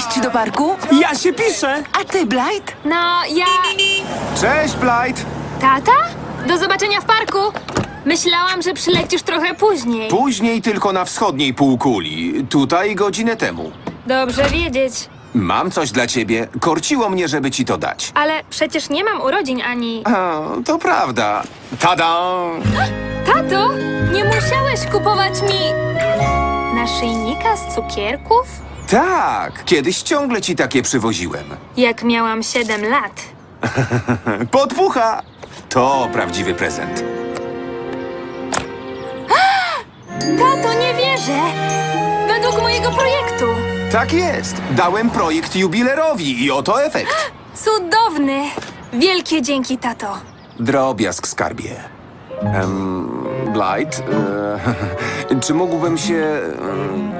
iść do parku? Ja się piszę! A ty, Blight? No, ja... Cześć, Blight! Tata? Do zobaczenia w parku. Myślałam, że przylecisz trochę później. Później tylko na wschodniej półkuli. Tutaj godzinę temu. Dobrze wiedzieć. Mam coś dla ciebie. Korciło mnie, żeby ci to dać. Ale przecież nie mam urodzin ani... A, to prawda. Tada! Tato, nie musiałeś kupować mi... Naszyjnika z cukierków? Tak, kiedyś ciągle ci takie przywoziłem. Jak miałam 7 lat. Podpucha! To prawdziwy prezent. Tato, nie wierzę! Według mojego projektu. Tak jest. Dałem projekt jubilerowi i oto efekt. Cudowny! Wielkie dzięki, tato. Drobiazg, skarbie. Em, Blight, e, czy mógłbym się... em,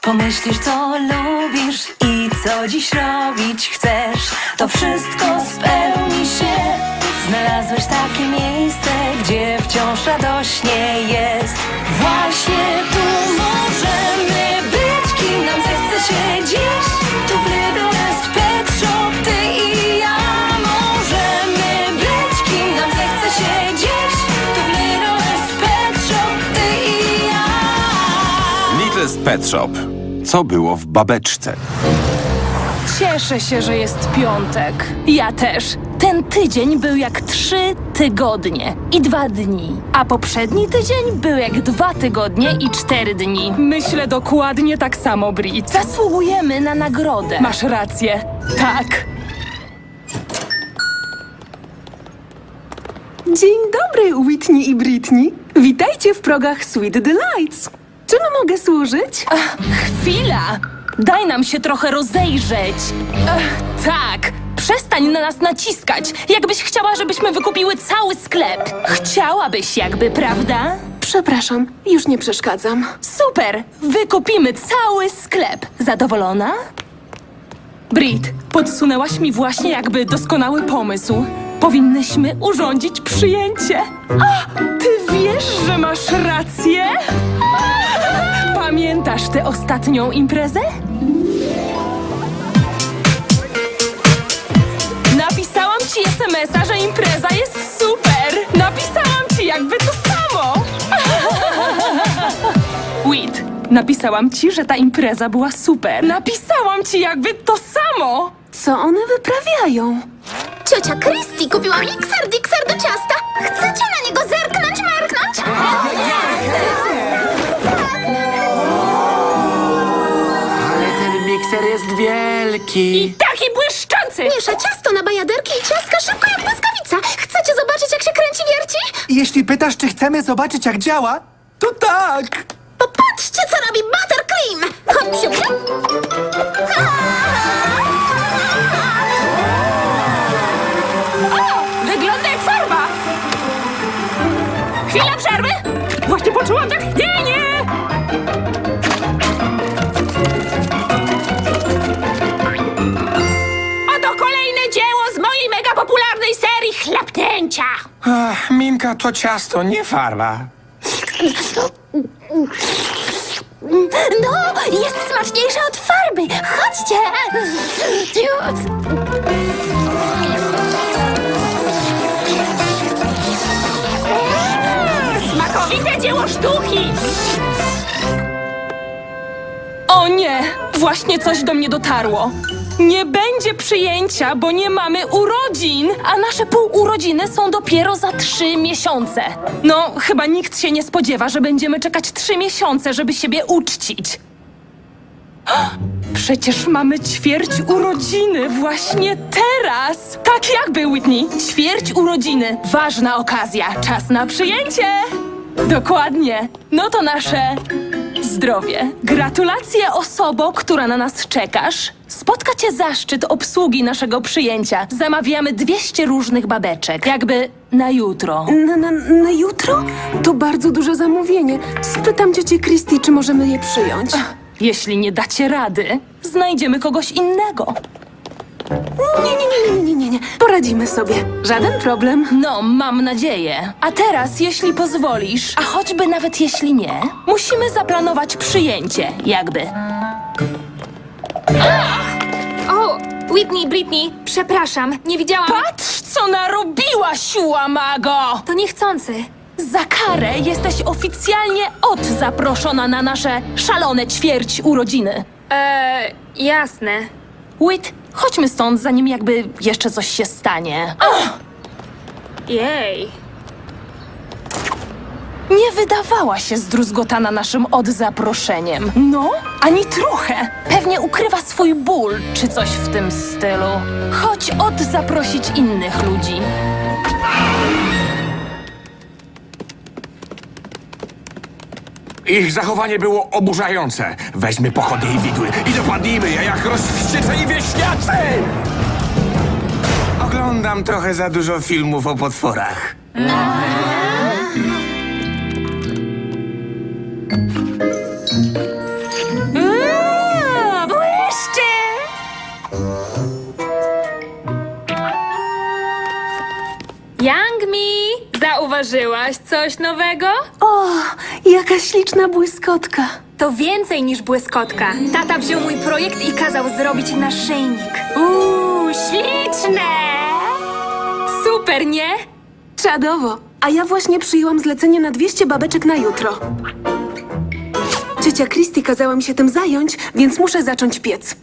Pomyślisz, co lubisz i co dziś robić chcesz. To wszystko spełni się. Znalazłeś takie miejsce, gdzie wciąż radośnie jest. Pet Shop. Co było w babeczce? Cieszę się, że jest piątek. Ja też. Ten tydzień był jak trzy tygodnie i dwa dni. A poprzedni tydzień był jak dwa tygodnie i cztery dni. Myślę dokładnie tak samo, Brit. Zasługujemy na nagrodę. Masz rację. Tak. Dzień dobry, Whitney i Britney. Witajcie w progach Sweet Delights. Czym mogę służyć? Chwila! Daj nam się trochę rozejrzeć. Ech, tak! Przestań na nas naciskać, jakbyś chciała, żebyśmy wykupiły cały sklep. Chciałabyś jakby, prawda? Przepraszam, już nie przeszkadzam. Super! Wykupimy cały sklep. Zadowolona? Brit, podsunęłaś mi właśnie jakby doskonały pomysł. Powinnyśmy urządzić przyjęcie. A, ty wiesz, że masz rację? Pamiętasz tę ostatnią imprezę? Napisałam ci SMS-a, że impreza jest super. Napisałam ci jakby to samo. Wit, napisałam ci, że ta impreza była super. Napisałam ci jakby to samo. Co one wyprawiają? Ciocia Christy kupiła mikser Dixer do ciasta. Chcecie na niego zerknąć, merknąć? wielki. Taki błyszczący. Miesza ciasto na bajaderki i ciastka szybko jak błyskawica. Chcecie zobaczyć, jak się kręci wierci? Jeśli pytasz, czy chcemy zobaczyć, jak działa, to tak. Popatrzcie, co robi buttercream. Hop, siup, siup. Wygląda jak farba. Chwila przerwy. Właśnie poczułam tchnienie. Ach, Minka, to ciasto, nie farba. No, jest smaczniejsze od farby. Chodźcie. Smakowite dzieło sztuki! O nie! Właśnie coś do mnie dotarło. Nie będzie przyjęcia, bo nie mamy urodzin, a nasze półurodziny są dopiero za trzy miesiące. No, chyba nikt się nie spodziewa, że będziemy czekać trzy miesiące, żeby siebie uczcić. Przecież mamy ćwierć urodziny właśnie teraz! Tak jakby, Whitney. Ćwierć urodziny. Ważna okazja. Czas na przyjęcie! Dokładnie. No to nasze zdrowie. Gratulacje osobo, która na nas czekasz. Spotka cię zaszczyt obsługi naszego przyjęcia. Zamawiamy 200 różnych babeczek. Jakby na jutro. Na, na, na jutro? To bardzo duże zamówienie. Spytam ciocię Christy, czy możemy je przyjąć. Jeśli nie dacie rady, znajdziemy kogoś innego. Nie, nie, nie, nie, nie, nie, nie. Poradzimy sobie. Żaden problem. No, mam nadzieję. A teraz, jeśli pozwolisz, a choćby nawet jeśli nie, musimy zaplanować przyjęcie, jakby. O, Whitney, Britney, przepraszam, nie widziałam. Patrz, co narobiła siła mago! To niechcący. Za karę jesteś oficjalnie od zaproszona na nasze szalone ćwierć urodziny. Eee, jasne. Whit, chodźmy stąd, zanim jakby jeszcze coś się stanie. Jej. Nie wydawała się zdruzgotana naszym od zaproszeniem. No, ani trochę. Pewnie ukrywa swój ból, czy coś w tym stylu. Chodź od zaprosić innych ludzi. Ich zachowanie było oburzające. Weźmy pochody i widły i dopadnijmy je jak rozwścieczeni wieśniacy! Oglądam trochę za dużo filmów o potworach. Błyszczy! Young Mi, zauważyłaś coś nowego? O, jaka śliczna błyskotka. To więcej niż błyskotka. Tata wziął mój projekt i kazał zrobić naszyjnik. Uuu, śliczne! Super, nie? Czadowo. A ja właśnie przyjęłam zlecenie na 200 babeczek na jutro. Ciocia Christy kazała mi się tym zająć, więc muszę zacząć piec.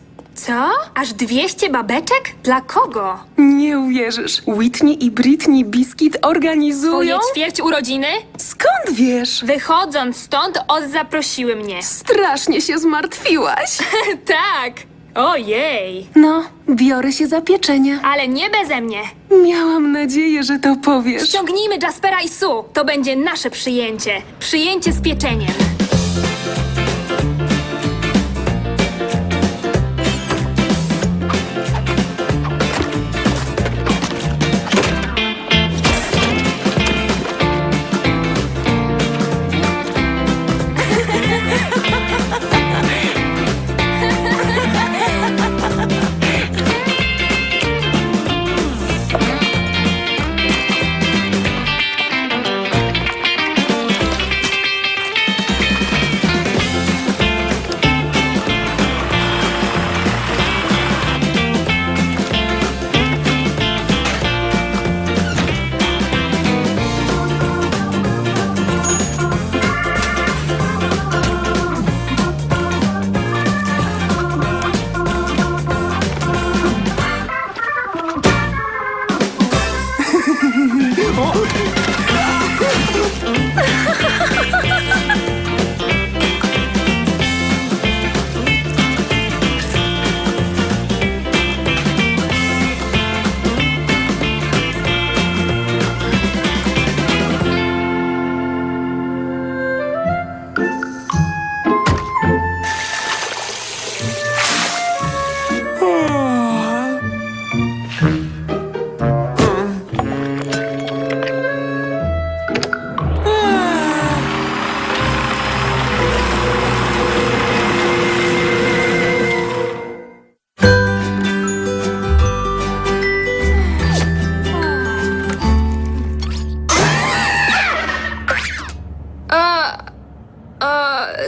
Co? Aż 200 babeczek? Dla kogo? Nie uwierzysz. Whitney i Britney Biscuit Twoje organizują? ćwierć urodziny? Skąd wiesz? Wychodząc stąd, od zaprosiły mnie. Strasznie się zmartwiłaś. tak! Ojej! No, biorę się za pieczenie. Ale nie beze mnie. Miałam nadzieję, że to powiesz. Ściągnijmy Jaspera i Sue. To będzie nasze przyjęcie. Przyjęcie z pieczeniem.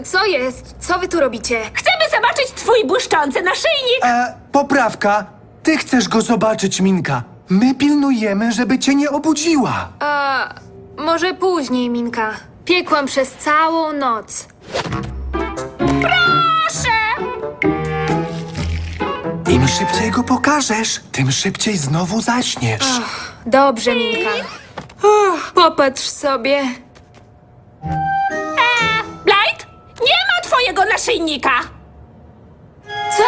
Co jest? Co wy tu robicie? Chcemy zobaczyć twój błyszczący naszyjnik! E, poprawka. Ty chcesz go zobaczyć, Minka. My pilnujemy, żeby cię nie obudziła. A, może później, Minka. Piekłam przez całą noc. Im szybciej go pokażesz, tym szybciej znowu zaśniesz. Dobrze, Minka. Uff, popatrz sobie. Twojego naszyjnika! Co?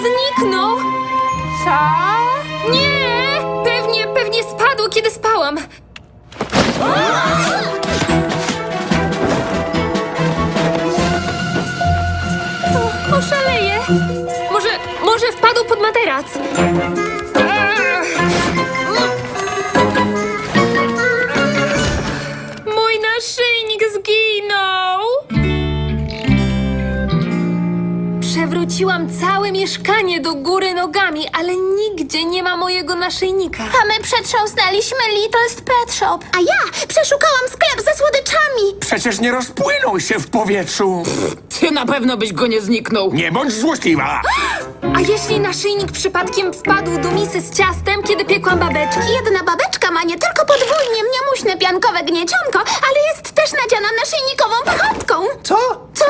Zniknął? Co? Nie! Pewnie, pewnie spadł, kiedy spałam. O, oszaleję. Może, może wpadł pod materac. Mieszkanie do góry nogami, ale nigdzie nie ma mojego naszyjnika. A my przetrząsnęliśmy Little's Pet Shop. A ja przeszukałam sklep ze słodyczami. Przecież nie rozpłynął się w powietrzu. Ty na pewno byś go nie zniknął. Nie bądź złośliwa. A jeśli naszyjnik przypadkiem wpadł do misy z ciastem, kiedy piekłam babeczki? Jedna babeczka ma nie tylko podwójnie mniamuśne piankowe gniecionko, ale jest też nadziana naszyjnikową pechotką. Co? Co?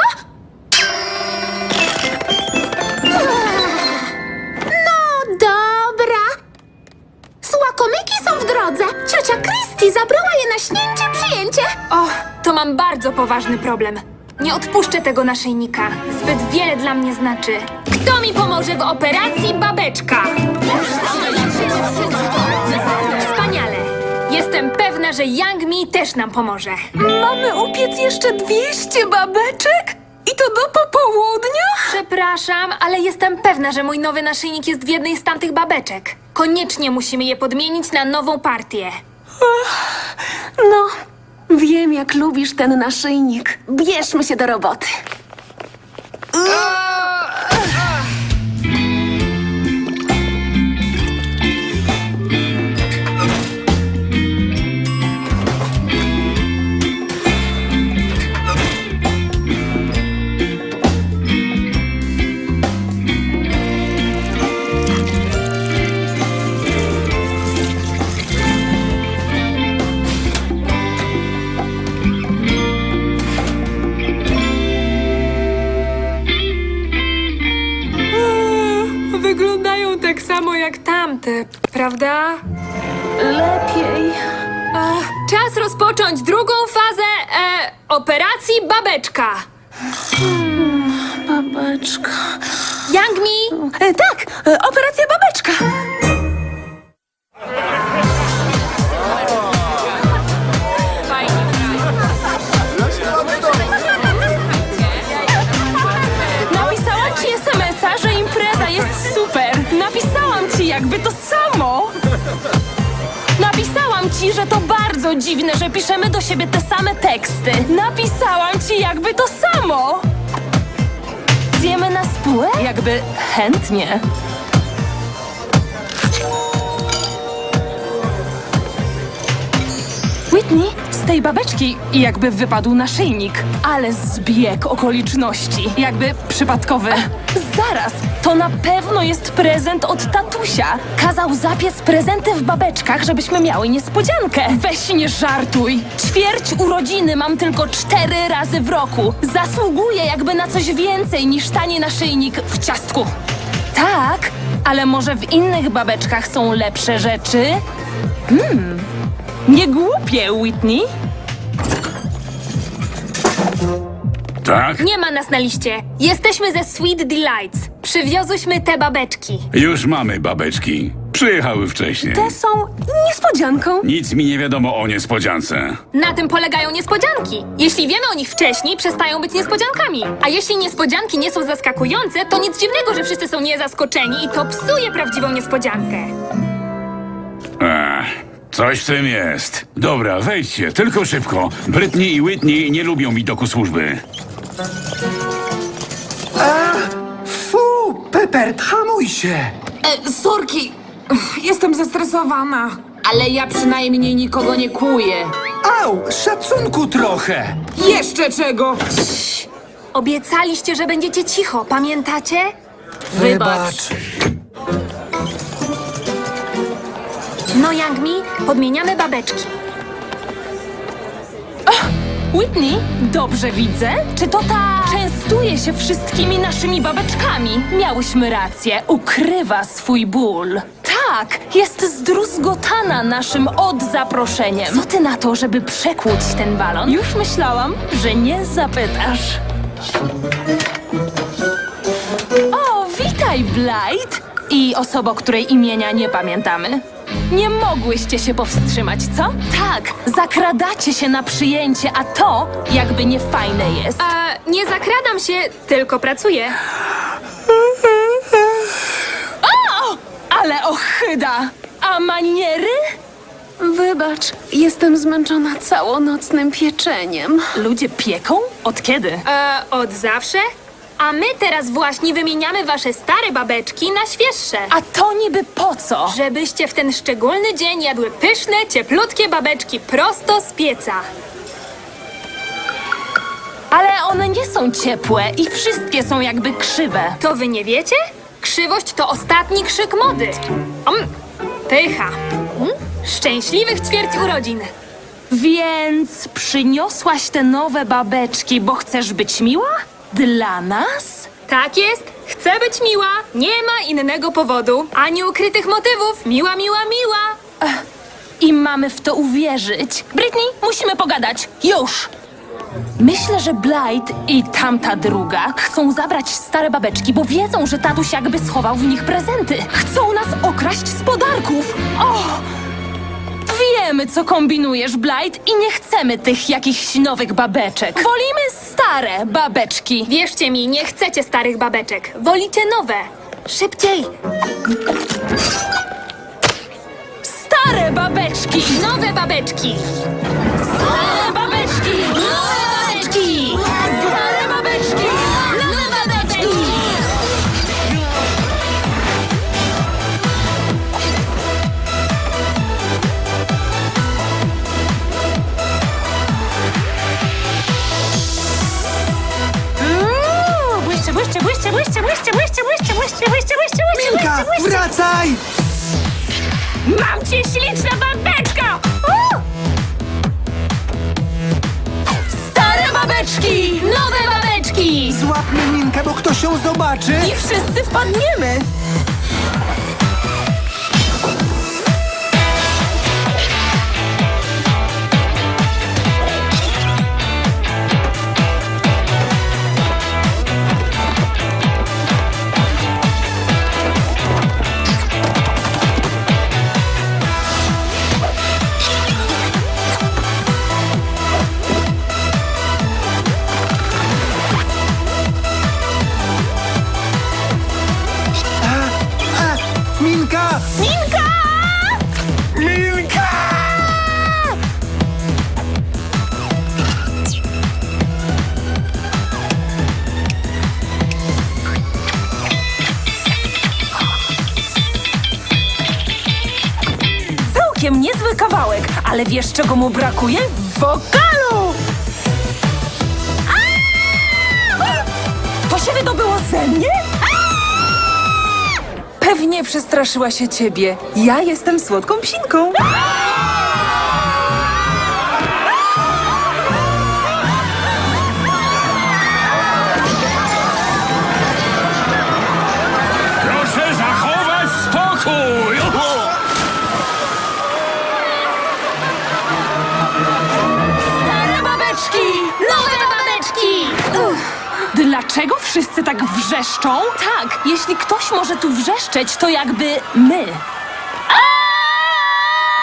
Słakomyki są w drodze. Ciocia Christy zabrała je na śnięcie przyjęcie. O, to mam bardzo poważny problem. Nie odpuszczę tego naszyjnika. Zbyt wiele dla mnie znaczy. Kto mi pomoże w operacji babeczka? Wspaniale. Jestem pewna, że Young Mi też nam pomoże. Mamy upiec jeszcze 200 babeczek? I to do popołudnia? Przepraszam, ale jestem pewna, że mój nowy naszyjnik jest w jednej z tamtych babeczek. Koniecznie musimy je podmienić na nową partię. No, wiem jak lubisz ten naszyjnik. Bierzmy się do roboty. Wyglądają prawda? Lepiej. Czas rozpocząć drugą fazę e, operacji babeczka. Babeczka. Young Mi, E, tak, e, operacja babeczka. Jakby to samo. Napisałam ci, że to bardzo dziwne, że piszemy do siebie te same teksty. Napisałam ci jakby to samo. Zjemy na spółę? Jakby chętnie. Whitney, z tej babeczki jakby wypadł naszyjnik, ale zbieg okoliczności, jakby przypadkowy. Zaraz, to na pewno jest prezent od tatusia. Kazał zapiec prezenty w babeczkach, żebyśmy miały niespodziankę. Weź nie żartuj. Ćwierć urodziny mam tylko cztery razy w roku. Zasługuję jakby na coś więcej niż tani naszyjnik w ciastku. Tak, ale może w innych babeczkach są lepsze rzeczy? Nie głupie, Whitney. Tak? nie ma nas na liście. Jesteśmy ze Sweet Delights. Przywiozłyśmy te babeczki. Już mamy babeczki. Przyjechały wcześniej. Te są niespodzianką. Nic mi nie wiadomo o niespodziance. Na tym polegają niespodzianki. Jeśli wiemy o nich wcześniej, przestają być niespodziankami. A jeśli niespodzianki nie są zaskakujące, to nic dziwnego, że wszyscy są niezaskoczeni i to psuje prawdziwą niespodziankę. Ech, coś w tym jest. Dobra, wejdźcie, tylko szybko. Britney i Whitney nie lubią widoku służby. Fu, Pepper, hamuj się! E, sorki, jestem zestresowana. Ale ja przynajmniej nikogo nie kuję. Au, szacunku trochę! Jeszcze czego? Obiecaliście, że będziecie cicho, pamiętacie? Wybacz. No, Young Mi, podmieniamy babeczki. Whitney, dobrze widzę? Czy to ta częstuje się wszystkimi naszymi babeczkami? Miałyśmy rację, ukrywa swój ból. Tak, jest zdruzgotana naszym od-zaproszeniem. Co ty na to, żeby przekłuć ten balon? Już myślałam, że nie zapytasz. O, witaj, Blight! I osoba, której imienia nie pamiętamy. Nie mogłyście się powstrzymać, co? Tak, zakradacie się na przyjęcie, a to jakby nie fajne jest. A nie zakradam się, tylko pracuję. Ale ochyda! A maniery? Wybacz, jestem zmęczona całonocnym pieczeniem. Ludzie pieką? Od kiedy? E, od zawsze? A my teraz właśnie wymieniamy wasze stare babeczki na świeższe. A to niby po co? Żebyście w ten szczególny dzień jadły pyszne, cieplutkie babeczki prosto z pieca. Ale one nie są ciepłe i wszystkie są jakby krzywe. To wy nie wiecie? Krzywość to ostatni krzyk mody. Om, pycha. Mm? Szczęśliwych ćwierć urodzin. Więc przyniosłaś te nowe babeczki, bo chcesz być miła? Dla nas? Tak jest, chcę być miła. Nie ma innego powodu. Ani ukrytych motywów. Miła, miła, miła. I mamy w to uwierzyć. Britney, musimy pogadać. Już! Myślę, że Blight i tamta druga chcą zabrać stare babeczki, bo wiedzą, że tatuś jakby schował w nich prezenty. Chcą nas okraść z podarków. O! Wiemy, co kombinujesz, Blight, i nie chcemy tych jakichś nowych babeczek. Wolimy stare babeczki. Wierzcie mi, nie chcecie starych babeczek. Wolicie nowe. Szybciej. Stare babeczki! Nowe babeczki. Stare babeczki! Nowe babeczki. Wracaj! Mam cię, śliczna babeczka. Stare babeczki! Nowe babeczki. Złapmy Minkę, bo ktoś ją zobaczy. I wszyscy wpadniemy! Ale wiesz czego mu brakuje? Wokalu! A! To się wydobyło ze mnie? Pewnie przestraszyła się ciebie. Ja jestem słodką psinką. Proszę Dlaczego wszyscy tak wrzeszczą? Tak, jeśli ktoś może tu wrzeszczeć, to jakby my.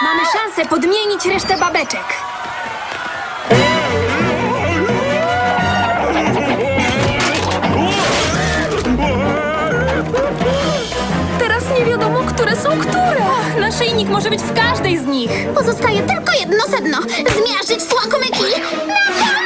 Mamy szansę podmienić resztę babeczek. Teraz nie wiadomo, które są które. Naszyjnik może być w każdej z nich. Pozostaje tylko jedno sedno. Zmiażdżyć słakomyki na bombę!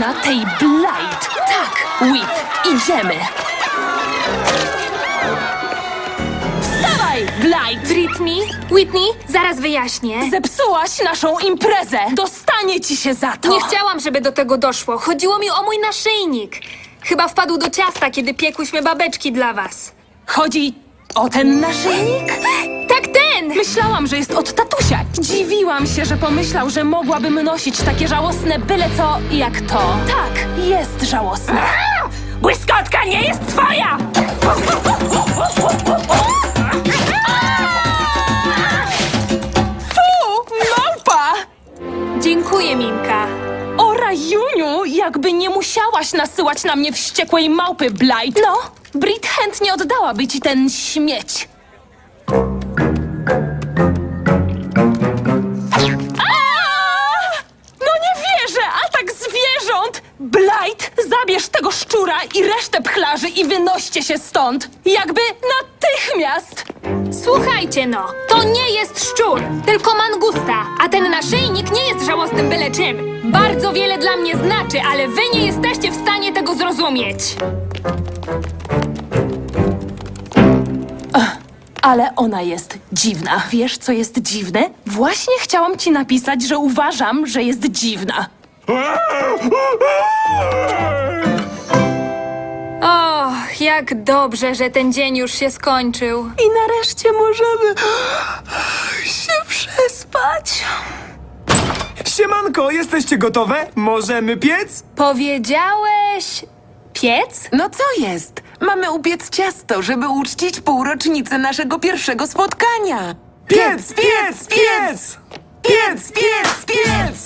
Wina tej Blight. Tak, Wit, idziemy. Wstawaj, Blight! Britney, Whitney, zaraz wyjaśnię. Zepsułaś naszą imprezę! Dostanie ci się za to! Nie chciałam, żeby do tego doszło. Chodziło mi o mój naszyjnik. Chyba wpadł do ciasta, kiedy piekłyśmy babeczki dla was. Chodzi o ten naszyjnik? Myślałam, że jest od tatusia. Dziwiłam się, że pomyślał, że mogłabym nosić takie żałosne byle co jak to. Tak, jest żałosne. Błyskotki! Matka nie jest twoja! Fu, małpa! Dziękuję, Minka. O Rajuniu, jakby nie musiałaś nasyłać na mnie wściekłej małpy, Blight. No, Brit chętnie oddałaby ci ten śmieć. Zabierz tego szczura i resztę pchlarzy i wynoście się stąd! Jakby natychmiast! Słuchajcie no, to nie jest szczur, tylko mangusta, a ten naszyjnik nie jest żałosnym byle czym. Bardzo wiele dla mnie znaczy, ale wy nie jesteście w stanie tego zrozumieć. Ale ona jest dziwna. Wiesz, co jest dziwne? Właśnie chciałam ci napisać, że uważam, że jest dziwna. O, jak dobrze, że ten dzień już się skończył. I nareszcie możemy się przespać. Siemanko, jesteście gotowe? Możemy piec? Powiedziałeś... piec? No co jest? Mamy upiec ciasto, żeby uczcić półrocznicę naszego pierwszego spotkania. Piec, piec, piec! Piec, piec, piec!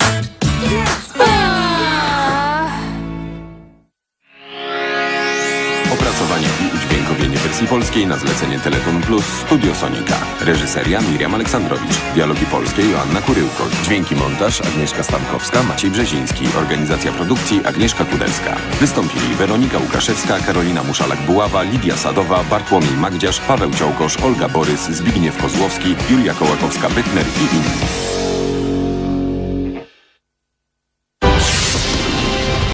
Opracowanie i udźwiękowienie wersji polskiej na zlecenie Teleton Plus Studio Sonika. Reżyseria Miriam Aleksandrowicz. Dialogi polskie Joanna Kuryłko. Dźwięki montaż Agnieszka Stankowska, Maciej Brzeziński. Organizacja produkcji Agnieszka Kudelska. Wystąpili Weronika Łukaszewska, Karolina Muszalak-Buława, Lidia Sadowa, Bartłomiej Magdziarz, Paweł Ciołkosz, Olga Borys, Zbigniew Kozłowski, Julia Kołakowska-Bytner i inni.